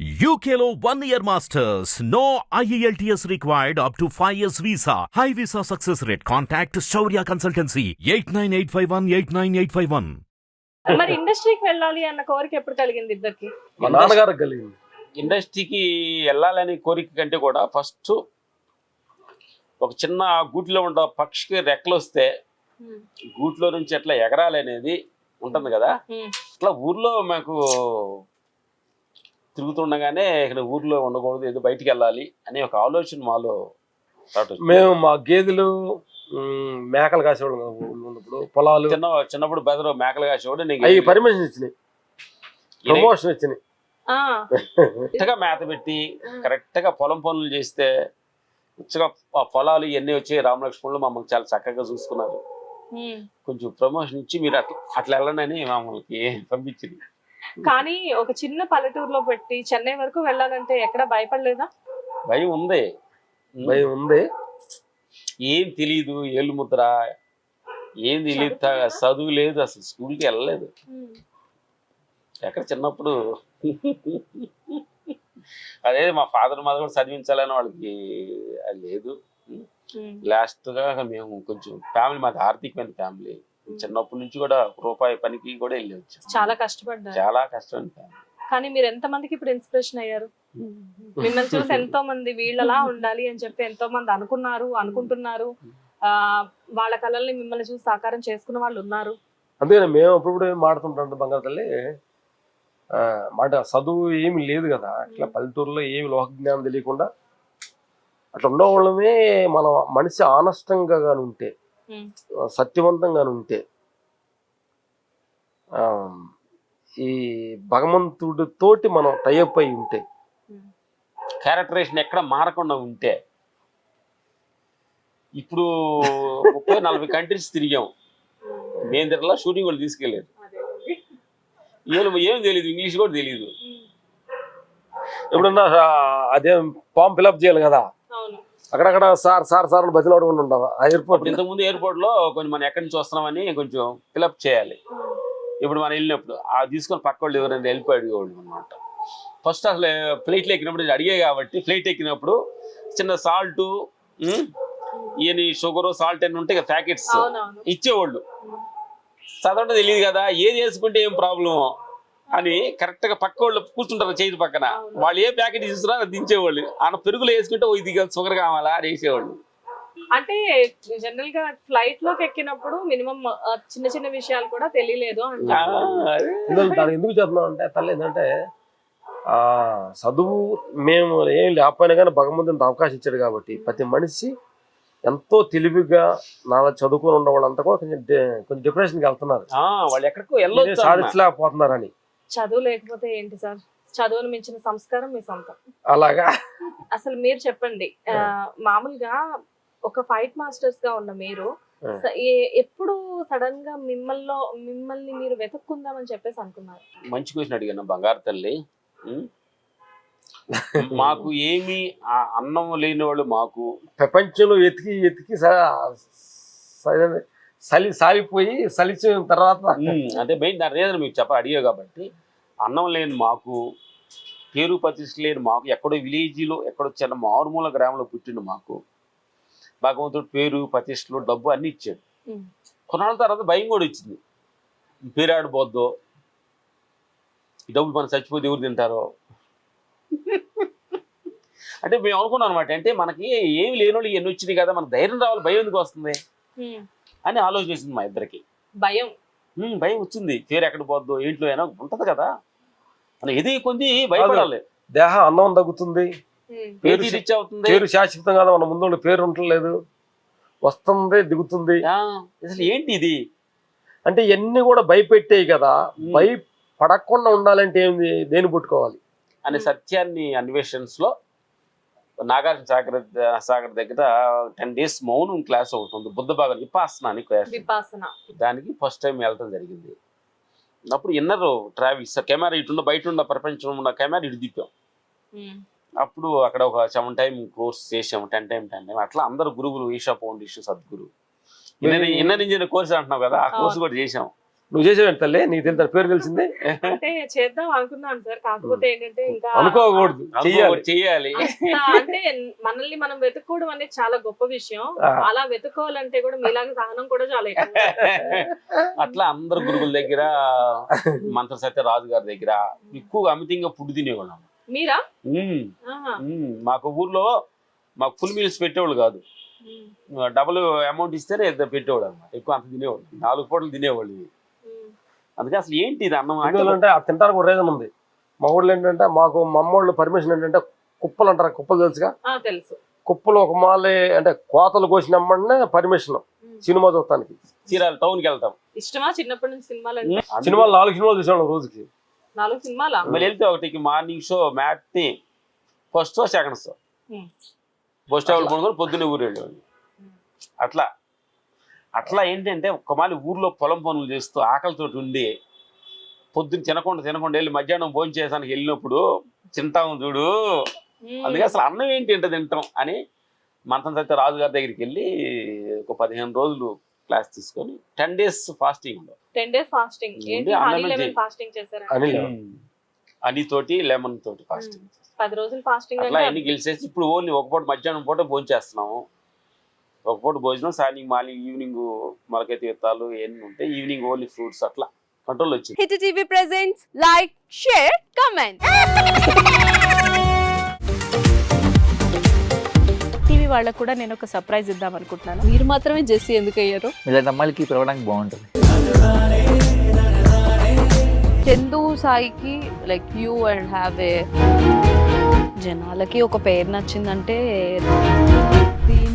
UKLO one year masters. No E IELTS required up to 5 years visa. High visa success rate. Contact Shaurya Consultancy 89851 89851. మరి ఇండస్ట్రీకి వెళ్ళాలి అన్న కోరిక ఎప్పుడు కలిగింది ఇద్దరికి మా నాన్నగారికి కలిగింది ఇండస్ట్రీకి వెళ్ళాలని కోరిక కంటే కూడా ఫస్ట్ ఒక చిన్న గూట్లో ఉండే పక్షికి రెక్కలు వస్తే గూట్లో నుంచి ఎట్లా ఎగరాలి అనేది ఉంటుంది కదా ఇట్లా ఊర్లో మాకు తిరుగుతుండగానే ఇక్కడ ఊర్లో ఉండకూడదు ఏదో బయటికి వెళ్ళాలి అనే ఒక ఆలోచన మాలో. మేము మా గేదెలు మేకలు కాసేవాళ్ళం ఉన్నప్పుడు. పొలాలు. చిన్న చిన్నప్పుడు బెదరు మేకలు కాసేవాడు అవి పర్మిషన్ ఇచ్చినాయి. ప్రమోషన్ ఇచ్చినాయి. మేత పెట్టి కరెక్ట్గా పొలం పనులు చేస్తే ఉచ్చగా ఆ పొలాలు ఇవన్నీ వచ్చి రామలక్ష్మణులు మమ్మల్ని చాలా చక్కగా చూసుకున్నారు. కొంచెం ప్రమోషన్ ఇచ్చి మీరు అట్లా అట్లా వెళ్ళండి అని మమ్మల్ని పంపించింది. కానీ ఒక చిన్న పల్లెటూరులో పెట్టి చెన్నై వరకు వెళ్ళాలంటే ఎక్కడ భయపడలేదా? భయం ఉంది. భయం ఉంది. ఏం తెలియదు ఏళ్ళు ముద్ర. ఏం తెలియదు చదువు లేదు అసలు స్కూల్కి వెళ్ళలేదు. ఎక్కడ చిన్నప్పుడు? అదే మా ఫాదర్ మదర్ కూడా చదివించాలని వాళ్ళకి అది లేదు. ఉమ్. లాస్ట్గా మేము కొంచెం ఫ్యామిలీ మాది ఆర్థికమైన ఫ్యామిలీ. చిన్నప్పటి నుంచి కూడా రూపాయి పనికి కూడా వెళ్ళి వచ్చాం చాలా కష్టపడ్డారు. చాలా ఫ్యామిలీ కానీ మీరు ఎంత మందికి ఇప్పుడు ఇన్స్పిరేషన్ అయ్యారు? మిమ్మల్ని చూసి ఎంతో మంది వీళ్ళలా ఉండాలి అని చెప్పి ఎంతో మంది అనుకున్నారు అనుకుంటున్నారు. ఆ వాళ్ళ కళల్ని మిమ్మల్ని చూసి సాకారం చేసుకున్న వాళ్ళు ఉన్నారు. అందుకని మేము అప్పుడప్పుడు ఏం మాడుతుంటాం బంగారు తల్లి. మాట చదువు ఏమి లేదు కదా. ఇట్లా పల్లెటూరులో ఏమి లోక జ్ఞానం తెలియకుండా అట్లా ఉండవాళ్ళమే మన మనిషి ఆనష్టంగా గాని ఉంటే. సత్యవంతంగా ఉంటే ఈ భగవంతుడి తోటి మనం టైఅప్ అయి ఉంటే క్యారెక్టరేషన్ ఎక్కడ మారకుండా ఉంటే ఇప్పుడు ముప్పై నలభై కంట్రీస్ తిరిగాం. మేము తిరగలా షూటింగ్ కూడా తీసుకెళ్ళారు వీళ్ళు ఏం తెలియదు ఇంగ్లీష్ కూడా తెలియదు ఎప్పుడన్నా అదే ఫామ్ ఫిలప్ చేయాలి కదా. అక్కడక్కడ సార్ సార్ సార్ అని బతిలాడుకుంటూ ఉంటాం. ఆ ఎయిర్పోర్ట్ ఇంతకుముందు ఎయిర్పోర్ట్లో కొంచెం మనం ఎక్కడి నుంచి వస్తున్నామని కొంచెం ఫిలప్ చేయాలి. ఇప్పుడు మనం వెళ్ళినప్పుడు ఆ తీసుకొని పక్క వాళ్ళు ఎవరైనా వెళ్ళిపోయి అడిగేవాళ్ళు అనమాట ఫస్ట్ అసలు ఫ్లైట్లో ఎక్కినప్పుడు అడిగే కాబట్టి ఫ్లైట్ ఎక్కినప్పుడు చిన్న సాల్ట్ ఇవన్నీ షుగర్ సాల్ట్ అని ఉంటే ప్యాకెట్స్ ఇచ్చేవాళ్ళు. చదవడం తెలియదు కదా ఏది వేసుకుంటే ఏం ప్రాబ్లం అని కరెక్ట్గా పక్క వాళ్ళు కూర్చుంటారు చేతి పక్కన. వాళ్ళు ఏ ప్యాకెట్ అది దించేవాళ్ళు. ఆయన పెరుగులో వేసుకుంటే ఓ ఇది షుగర్ కావాలా? అని వేసేవాళ్ళు. అంటే జనరల్గా ఫ్లైట్లోకి ఎక్కినప్పుడు మినిమం చిన్న చిన్న విషయాలు కూడా తెలియలేదు అదే. ఎందుకు దానికి ఎందుకు చెప్తున్నాం అంటే తల్లి ఏంటంటే ఆ చదువు మేము ఏం లేకపోయినా కానీ భగవంతుని ఇంత అవకాశం ఇచ్చాడు కాబట్టి ప్రతి మనిషి ఎంతో తెలివిగా నా చదువుకొని ఉన్న వాళ్ళంతా కూడా కొంచెం కొంచెం డిప్రెషన్కి వెళ్తున్నారు. ఆ, వాళ్ళు ఎక్కడికో. సాధించలేకపోతున్నారని. చదువు లేకపోతే ఏంటి సార్? చదువును మించిన సంస్కారం మీ సొంతం. అలాగా? అసలు మీరు చెప్పండి. మామూలుగా ఒక ఫైట్ మాస్టర్స్గా ఉన్న మీరు ఎప్పుడు సడన్గా మిమ్మల్ని మిమ్మల్ని మీరు వెతుక్కుందామని చెప్పేసి అనుకున్నారు? మంచి క్వశ్చన్ అడిగాను బంగారు తల్లి? మాకు ఏమి అన్నం లేని వాళ్ళు మాకు. ప్రపంచంలో ఎతికి ఎతికి స- స- సలి సాలిపోయి సలిచిన తర్వాత అంటే మెయిన్ దాని రీజన్ మీకు చెప్ప అడిగా కాబట్టి అన్నం లేని మాకు పేరు ప్రతిష్ట లేని మాకు ఎక్కడో విలేజ్లో ఎక్కడో చిన్న మారుమూల గ్రామంలో పుట్టిన మాకు భగవంతుడు పేరు ప్రతిష్టలు డబ్బు అన్ని ఇచ్చాడు. కొన్నాళ్ళ తర్వాత భయం కూడా వచ్చింది. పేరు ఆడిపోద్దో ఈ డబ్బులు మనం చచ్చిపోతే ఎవరు తింటారో? అంటే మేము అనుకున్నాం అనమాట అంటే మనకి ఏమి లేని వాళ్ళు ఎన్ని వచ్చినాయి కదా మనకు ధైర్యం రావాలి భయం ఎందుకు వస్తుంది? అని ఆలోచన వచ్చింది మా ఇద్దరికి. భయం. భయం వచ్చింది. పేరు ఎక్కడ పోద్దో ఇంట్లో అయినా ఉంటది కదా. మనం ఏది కొంది భయపడాలి. దేహ అన్నం తగ్గుతుంది. పేరు పేరు శాశ్వతం కదా మన ముందు పేరు ఉండలేదు వస్తుంది దిగుతుంది. ఆ, అసలు ఏంటి ఇది? అంటే ఇవన్నీ కూడా భయపెట్టేవి కదా. భయపడకుండా ఉండాలంటే ఏంది దేని పుట్టుకోవాలి? అనే సత్యాన్ని అన్వేషన్స్లో నాగార్జున సాగర్ సాగర్ దగ్గర టెన్ డేస్ మౌనం క్లాస్ ఒకటి ఉంది. బుద్ధ భాగం విపాసన అని క్లాస్. దానికి ఫస్ట్ టైం వెళ్ళడం జరిగింది. అప్పుడు ఇన్నర్ ట్రావెల్స్ కెమెరా ఇటున్న బయట ఉన్న ప్రపంచం ఉన్న కెమెరా ఇటు తిప్పాం ఉమ్, అప్పుడు అక్కడ ఒక సెవెన్ టైం కోర్స్ చేసాం టెన్ టైం టెన్ టైం. అట్లా అందరు గురువులు Isha foundation Sadhguru inner inner engineer course అంటున్నాం కదా ఆ. కోర్స్. కూడా చేసాం. నువ్వు చేసేవాడి తల్లి? నీకు తెలిసిన పేరు తెలిసింది? అంటే చేద్దాం అనుకున్నాను సార్. కాకపోతే ఏంటంటే ఇంకా అనుకోకూడదు. అంత అంటే మనల్ని మనం వెతుక్కోవడం అనేది చాలా గొప్ప విషయం. అలా వెతుక్కోవాలంటే కూడా మీలాగా సహనం కూడా చాలా ఎక్కువ. అట్లా అందరు గురువుల దగ్గర మంత్ర సత్య రాజు గారి దగ్గర ఎక్కువగా అమితంగా ఫుడ్ తినేవాళ్ళం. మీరా. మాకు ఊర్లో మాకు ఫుల్ మీల్స్ పెట్టేవాళ్ళు కాదు. డబుల్ అమౌంట్ ఇస్తేనే పెట్టేవాడు అనమాట ఎక్కువ అంత తినేవాళ్ళు. నాలుగు పూటలు తినేవాళ్ళు. అందుకే అసలు ఏంటి ఇది అన్నం అంటే? తింటానికి ఒక రీజన్ ఉంది. మా ఊళ్ళో ఏంటంటే మాకు మా అమ్మోళ్ళు పర్మిషన్ ఏంటంటే కుప్పలు అంటారు కుప్పలు తెలుసుగా? ఆ, తెలుసు. కుప్పలు ఒక మాలే అంటే కోతలు కోసినమ్మనే పర్మిషన్. సినిమా చూస్తానికి. చీరాల టౌన్కి వెళ్తాం. ఇష్టమా? చిన్నప్పటి నుంచి సినిమాలు అంటే? సినిమాలు నాలుగు సినిమాలు చూసాను రోజుకి. నాలుగు సినిమాలా? మళ్ళీ వెళ్తే ఒకటికి morning show matinee first show second show. Bus stop కొనుక్కొని పొద్దున్నే ఊరు వెళ్ళేవాడిని అట్లా. అట్లా ఏంటంటే ఒక్క మాలి ఊర్లో పొలం పనులు చేస్తూ ఆకలితోటి ఉండి పొద్దున్న తినకుండా తినకుండా వెళ్ళి మధ్యాహ్నం భోజనం చేసానికి వెళ్ళినప్పుడు తింటాము చూడు. అందుకే అసలు అన్నం ఏంటి ఎంత తింటాం అని మంతం సత్య రాజు గారి దగ్గరికి వెళ్ళి ఒక పదిహేను రోజులు క్లాస్ తీసుకొని ten days fasting ten days fasting. అని అని తోటి లెమన్ తోటి ఫాస్టింగ్ పది రోజులు ఫాస్టింగ్ అట్లా అంటే ఎన్ని గెలిచేసి ఇప్పుడు ఓన్లీ ఒక పూట మధ్యాహ్నం పూట భోజనం చేస్తున్నాము. ఒక పూట భోజనం సాయంత్రం మార్నింగ్ ఈవినింగ్ మొలకై తీర్థాలు ఎన్ని ఉంటాయి ఈవినింగ్ ఓన్లీ ఫ్రూట్స్ అట్లా కంట్రోల్ వచ్చింది. Hit TV presents like share comment. TV వాళ్ళకు కూడా నేను ఒక సర్ప్రైజ్ ఇద్దాం అనుకుంటున్నాను. మీరు మాత్రమే జెస్సీ ఎందుకు అయ్యారు ఇలాంటి అమ్మాయిలకి పిలవడానికి బాగుంటుంది. చందు సాయికి like you and have a జనాలకి ఒక పేరు నచ్చిందంటే